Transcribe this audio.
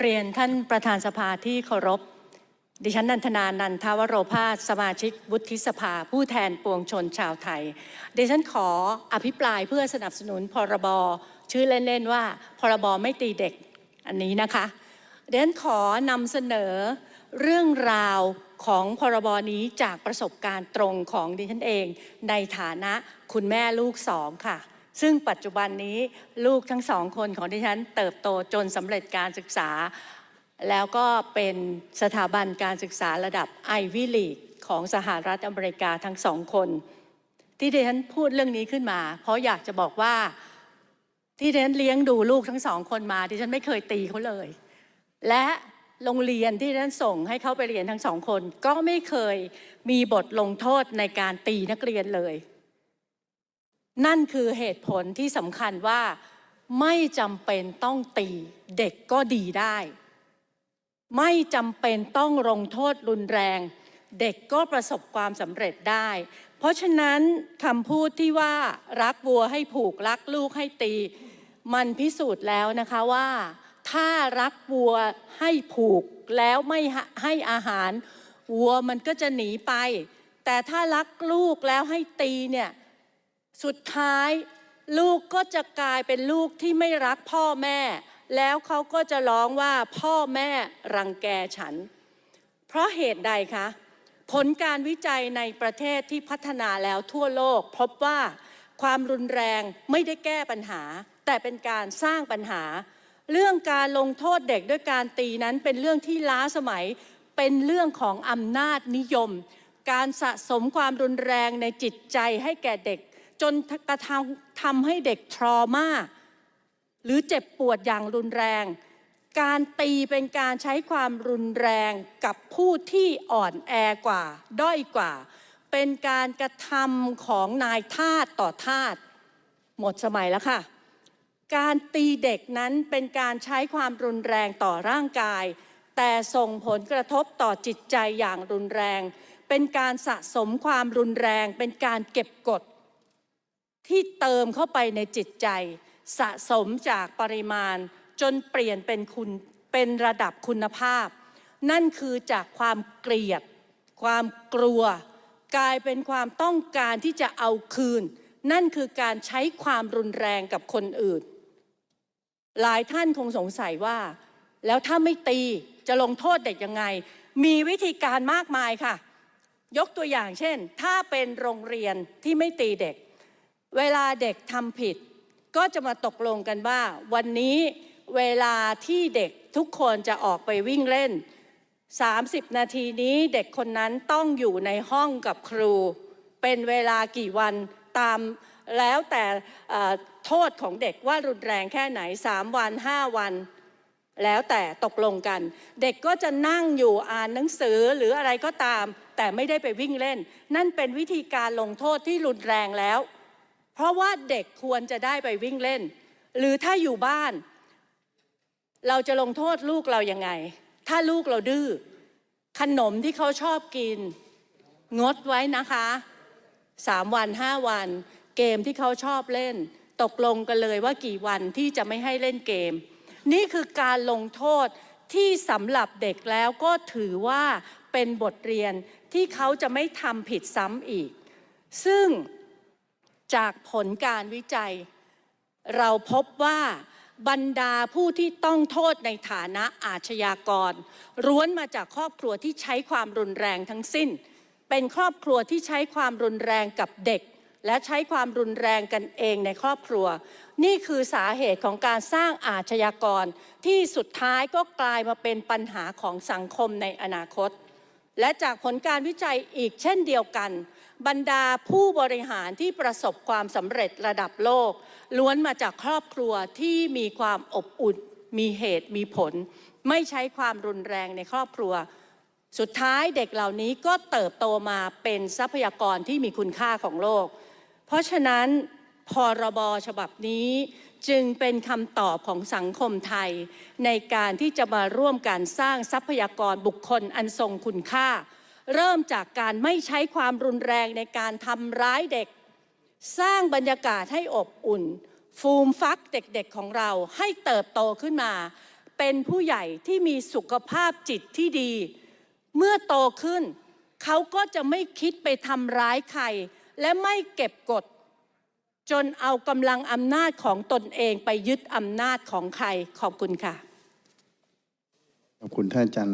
เรียนท่านประธานสภาที่เคารพ ดิฉันนันทนานันทวโรภาสสมาชิกวุฒิสภา ผู้แทนปวงชนชาวไทย ดิฉันขออภิปรายเพื่อสนับสนุนพรบชื่อเล่นๆว่า พรบไม่ตีเด็กอันนี้นะคะดิฉันขอนำเสนอเรื่องราวของพรบนี้จากประสบการณ์ตรงของดิฉันเอง ในฐานะคุณแม่ลูกสองค่ะ ซึ่งปัจจุบันนี้ลูกทั้งสองคนของดิฉันเติบโตจนสำเร็จการศึกษา แล้วก็เป็นสถาบันการศึกษาระดับไอวิลีกของสหรัฐอเมริกาทั้งสองคน ที่ดิฉันพูดเรื่องนี้ขึ้นมา เพราะอยากจะบอกว่าที่ดิฉันเลี้ยงดูลูกทั้งสองคนมาดิฉันไม่เคยตีเขาเลย และโรงเรียนที่ดิฉันส่งให้เขาไปเรียนทั้งสองคน ก็ไม่เคยมีบทลงโทษในการตีนักเรียนเลย นั่นคือเหตุผลที่สำคัญว่าไม่จำเป็นต้องตีเด็กก็ดีได้ ไม่จำเป็นต้องลงโทษรุนแรง เด็กก็ประสบความสำเร็จได้ เพราะฉะนั้นคำพูดที่ว่ารักวัวให้ผูกรักลูกให้ตี มันพิสูจน์แล้วนะคะว่า ถ้ารักวัวให้ผูกแล้วไม่ให้อาหาร วัวมันก็จะหนีไป แต่ถ้ารักลูกแล้วให้ตีเนี่ย สุดท้ายลูกก็จะกลายเป็นลูกที่ไม่รักพ่อแม่ แล้วเขาก็จะร้องว่าพ่อแม่รังแกฉัน เพราะเหตุใดคะ ผลการวิจัยในประเทศที่พัฒนาแล้วทั่วโลก พบว่าความรุนแรงไม่ได้แก้ปัญหา แต่เป็นการสร้างปัญหา เรื่องการลงโทษเด็กด้วยการตีนั้นเป็นเรื่องที่ล้าสมัย เป็นเรื่องของอำนาจนิยม การสะสมความรุนแรงในจิตใจให้แก่เด็ก จนกระทำทำให้เด็กทรมาหรือเจ็บปวดอย่างรุนแรง การตีเป็นการใช้ความรุนแรงกับผู้ที่อ่อนแอกว่า ด้อยกว่า เป็นการกระทำของนายทาสต่อทาสหมดสมัยแล้วค่ะ การตีเด็กนั้นเป็นการใช้ความรุนแรงต่อร่างกาย แต่ส่งผลกระทบต่อจิตใจอย่างรุนแรง เป็นการสะสมความรุนแรง เป็นการเก็บกด ที่เติมเข้าไปในจิตใจ สะสมจากปริมาณ จนเปลี่ยนเป็นคุณเป็นระดับคุณภาพ นั่นคือจากความเกลียด ความกลัว กลายเป็นความต้องการที่จะเอาคืน นั่นคือการใช้ความรุนแรงกับคนอื่น หลายท่านคงสงสัยว่า แล้วถ้าไม่ตีจะลงโทษเด็กยังไง มีวิธีการมากมายค่ะ ยกตัวอย่างเช่น ถ้าเป็นโรงเรียนที่ไม่ตีเด็ก เวลาเด็กทำผิด ก็จะมาตกลงกันว่า วันนี้เวลาที่เด็กทุกคนจะออกไปวิ่งเล่น 30 นาทีนี้เด็กคนนั้นต้องอยู่ในห้องกับครู เป็นเวลากี่วันตามแล้วแต่โทษของเด็กว่ารุนแรงแค่ไหน 3 วัน 5 วัน แล้วแต่ตกลงกัน เด็กก็จะนั่งอยู่อ่านหนังสือหรืออะไรก็ตาม แต่ไม่ได้ไปวิ่งเล่น นั่นเป็นวิธีการลงโทษที่รุนแรงแล้ว ราะว่าเด็กควรจะได้ไปวิ่งเล่น หรือถ้าอยู่บ้าน เราจะลงโทษลูกเรายังไง ถ้าลูกเราดื้อขนมที่เขาชอบกิน งดไว้นะคะสามวันห้าวัน เกมที่เขาชอบเล่น ตกลงกันเลยว่ากี่วันที่จะไม่ให้เล่นเกม นี่คือการลงโทษที่สำหรับเด็กแล้วก็ถือว่าเป็นบทเรียนที่เขาจะไม่ทำผิดซ้ำอีก ซึ่ง จากผลการวิจัย เราพบว่าบรรดาผู้ที่ต้องโทษในฐานะอาชญากรล้วนมาจากครอบครัวที่ใช้ความรุนแรงทั้งสิ้น เป็นครอบครัวที่ใช้ความรุนแรงกับเด็ก และใช้ความรุนแรงกันเองในครอบครัว นี่คือสาเหตุของการสร้างอาชญากร ที่สุดท้ายก็กลายมาเป็นปัญหาของสังคมในอนาคต และจากผลการวิจัยอีกเช่นเดียวกัน บรรดาผู้บริหารที่ประสบความสำเร็จระดับโลก ล้วนมาจากครอบครัวที่มีความอบอุ่น มีเหตุมีผล ไม่ใช้ความรุนแรงในครอบครัว สุดท้ายเด็กเหล่านี้ก็เติบโตมาเป็นทรัพยากรที่มีคุณค่าของโลก เพราะฉะนั้นพรบฉบับนี้จึงเป็นคำตอบของสังคมไทย ในการที่จะมาร่วมกันสร้างทรัพยากรบุคคลอันทรงคุณค่า เริ่มจากการไม่ใช้ความรุนแรงในการทำร้ายเด็ก สร้างบรรยากาศให้อบอุ่น ฟูมฟักเด็กๆของเราให้เติบโตขึ้นมา เป็นผู้ใหญ่ที่มีสุขภาพจิตที่ดี เมื่อโตขึ้น เขาก็จะไม่คิดไปทำร้ายใคร และไม่เก็บกด จนเอากำลังอำนาจของตนเองไปยึดอำนาจของใครขอบคุณค่ะขอบคุณท่านอาจารย์